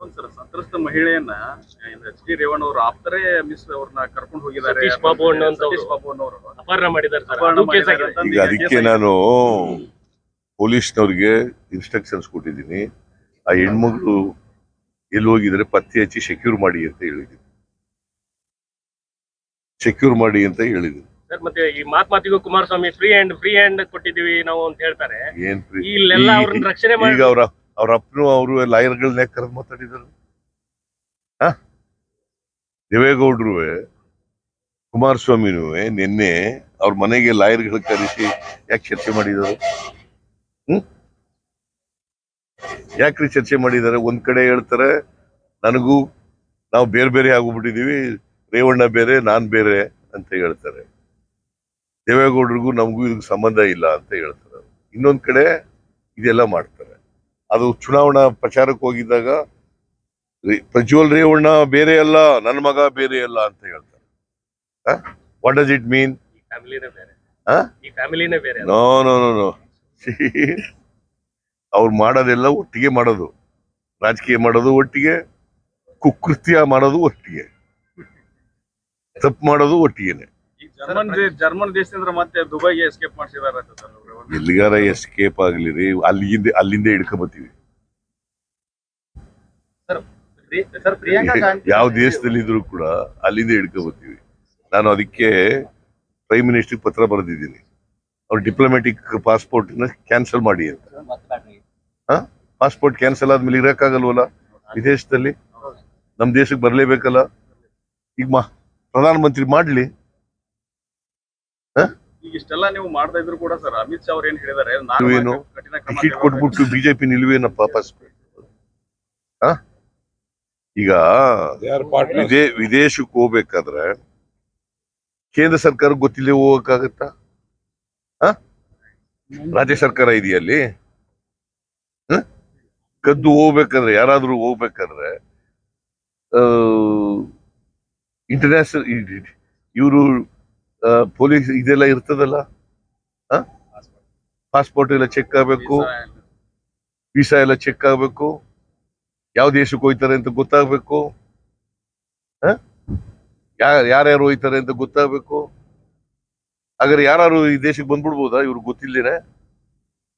Sir ಸಂತ್ರಸ್ತ ಮಹಿಳೆಯನ್ನ H D Revanna ಅವರು ಆಪ್ತರೇ miss ಅವ್ರನ್ನ ಕರ್ಕೊಂಡು ಹೋಗಿದ್ದಾರೆ ಸತೀಶ್ ಬಾಬು ಅನ್ನುವಂಥವ್ರು. ಸತೀಶ್ ಬಾಬು ಅನ್ನೋರು ಅಪಹರಣ ಮಾಡಿದ್ದಾರೆ ಸರ್ ಅಪಹರಣ ಅದು ಕೇಸ್ ಮಾಡಿದ್ದಾರೆ ಆಗಿದೆ. ಅಂತ ಈಗ ಅದಕ್ಕೆ. ನಾನು ಪೊಲೀಸ್ನವ್ರಿಗೆ ಇನ್ಸ್ಟ್ರಕ್ಷನ್ಸ್ ಕೊಟ್ಟಿದ್ದೀನಿ ಆ ಹೆಣ್ಮಗಳು ಎಲ್ಲಿ ಹೋಗಿದ್ರೆ ಪತ್ತೆ ಹಚ್ಚಿ ಸೆಕ್ಯೂರ್ ಮಾಡಿ ಅಂತ ಹೇಳಿದ್ದೀನಿ ಸೆಕ್ಯೂರ್ ಮಾಡಿ ಅಂತ ಹೇಳಿದ್ದೀನಿ ಸರ್ ಮತ್ತೆ ಈ ಮಾತ್ ಮಾತಿಗೂ Kumaraswamy free hand free hand ಕೊಟ್ಟಿದೀವಿ ನಾವು ಅಂತ ಹೇಳ್ತಾರೆ ಏನ್ ಫ್ರೀ ಇಲ್ಲೆಲ್ಲ ಅವ್ರನ್ನ ರಕ್ಷಣೆ ಮಾಡಿ ಈಗ ಅವ್ರ ಅವ್ರ ಅಪ್ಪನು ಅವರು ಲಾಯರ್ಗಳನ್ನೇ ಕರೆದು ಮಾತಾಡಿದರು. ದೇವೇಗೌಡರು ಕುಮಾರಸ್ವಾಮಿನೂ ನಿನ್ನೆ ಅವ್ರ ಮನೆಗೆ ಲಾಯರ್ಗಳು ಕರೆಸಿ ಯಾಕೆ ಚರ್ಚೆ ಮಾಡಿದರು? ಹ್ಮ್? ಯಾಕ್ರಿ ಚರ್ಚೆ ಮಾಡಿದ್ದಾರೆ? ಒಂದ್ ಕಡೆ ಹೇಳ್ತಾರೆ, ನನಗೂ ನಾವು ಬೇರೆ ಬೇರೆ ಆಗೋಗ್ಬಿಟ್ಟಿದೀವಿ ರೇವಣ್ಣ ಬೇರೆ, ನಾನ್ ಬೇರೆ ಅಂತ ಹೇಳ್ತಾರೆ. ದೇವೇಗೌಡರಿಗೂ ನಮಗೂ ಇದಕ್ಕೆ ಸಂಬಂಧ ಇಲ್ಲ ಅಂತ ಹೇಳ್ತಾರೆ ಇನ್ನೊಂದ್ ಕಡೆ ಇದೆಲ್ಲ ಮಾಡ್ತಾರೆ. ಅದು ಚುನಾವಣಾ ಪ್ರಚಾರಕ್ಕೆ ಹೋಗಿದ್ದಾಗ ಪ್ರಜ್ವಲ್ ರೇವಣ್ಣ ಬೇರೆ ಅಲ್ಲ ನನ್ನ ಮಗ ಬೇರೆ ಅಲ್ಲ ಅಂತ ಹೇಳ್ತಾರೆ. What does it mean no no no no ಅವ್ರು ಮಾಡೋದೆಲ್ಲ ಒಟ್ಟಿಗೆ ಮಾಡೋದು. ರಾಜಕೀಯ ಮಾಡೋದು ಒಟ್ಟಿಗೆ ಕುಕೃತ್ಯ ಮಾಡೋದು ಒಟ್ಟಿಗೆ. ತಪ್ಪು ಮಾಡೋದು ಒಟ್ಟಿಗೆನೆ. ಜರ್ಮನ್ ಜರ್ಮನ್ ದೇಶದಿಂದ ಮತ್ತೆ ದುಬೈಗೆ ಎಸ್ಕೇಪ್ ಮಾಡಿಸಿದಾರೆ. ಎಲ್ಲಿಗಾರ ಎಸ್ಕೇಪ್ ಆಗಲಿ ರೀ ಅಲ್ಲಿಂದ ಅಲ್ಲಿಂದ ಹಿಡ್ಕೊಂಬತ್ತೀವಿ ಯಾವ ದೇಶದಲ್ಲಿ ಇದ್ರು ಕೂಡ ಅಲ್ಲಿಂದ ಹಿಡ್ಕೊಂಬತ್ತೀವಿ ನಾನು ಅದಕ್ಕೆ ಪ್ರೈಮ್ ಮಿನಿಸ್ಟರ್ ಪತ್ರ ಬರೆದಿದ್ದೀನಿ. ಅವ್ರು ಡಿಪ್ಲೊಮ್ಯಾಟಿಕ್ ಪಾಸ್ಪೋರ್ಟ್ನ ಕ್ಯಾನ್ಸಲ್ ಮಾಡಿ ಅಂತ. ಪಾಸ್ಪೋರ್ಟ್ ಕ್ಯಾನ್ಸಲ್ ಆದ್ಮೇಲೆ ಇರಕ್ಕಾಗಲ್ವಲ್ಲ? ವಿದೇಶದಲ್ಲಿ? ನಮ್ ದೇಶಕ್ಕೆ ಬರಲೇಬೇಕಲ್ಲ? ಈಗ ಮಾ ಪ್ರಧಾನಮಂತ್ರಿ ಮಾಡ್ಲಿ. ಈಗ ಇಷ್ಟೆಲ್ಲ ನೀವು ಮಾಡ್ತಾ ಇದ್ರು ಕೂಡ ಸರ್ ಅಮಿತ್ ಶಾ ಅವ್ರು ಏನ್ ಹೇಳಿದಾರೆ ನಾನು? ಕಠಿಣ ಕ್ರಮ ಕೊಟ್ಬಿಟ್ಟು ಬಿಜೆಪಿ ನಿಲ್ವೇನಪ್ಪ ಈಗ ವಿದೇ ವಿದೇಶಕ್ಕೆ ಹೋಗ್ಬೇಕಾದ್ರೆ ಕೇಂದ್ರ ಸರ್ಕಾರ ಗೊತ್ತಿಲ್ಲದೆ ಹೋಗಕ್ಕಾಗತ್ತಾ? ಆ? ರಾಜ್ಯ ಸರ್ಕಾರ ಇದೆಯಲ್ಲಿ ಕದ್ದು ಹೋಗ್ಬೇಕಂದ್ರೆ ಯಾರಾದ್ರೂ ಹೋಗ್ಬೇಕಂದ್ರೆ ಇಂಟರ್ನ್ಯಾಷನಲ್ ಇವರು ಪೊಲೀಸ್ ಇದೆಲ್ಲ ಇರ್ತದಲ್ಲ? ಪಾಸ್ಪೋರ್ಟ್ ಎಲ್ಲ ಚೆಕ್ ಆಗ್ಬೇಕು. ವೀಸಾ ಎಲ್ಲ. ಚೆಕ್ ಆಗ್ಬೇಕು. ಯಾವ ದೇಶಕ್ಕೆ ಹೋಯ್ತಾರೆ ಅಂತ ಗೊತ್ತಾಗ್ಬೇಕು. ಯಾರ್ಯಾರು ಹೋಯ್ತಾರೆ ಅಂತ ಗೊತ್ತಾಗಬೇಕು. ಹಾಗಾದ್ರೆ ಯಾರು ಈ ದೇಶಕ್ಕೆ ಬಂದ್ಬಿಡ್ಬೋದಾ? ಇವ್ರಿಗೆ ಗೊತ್ತಿಲ್ದೇನೆ.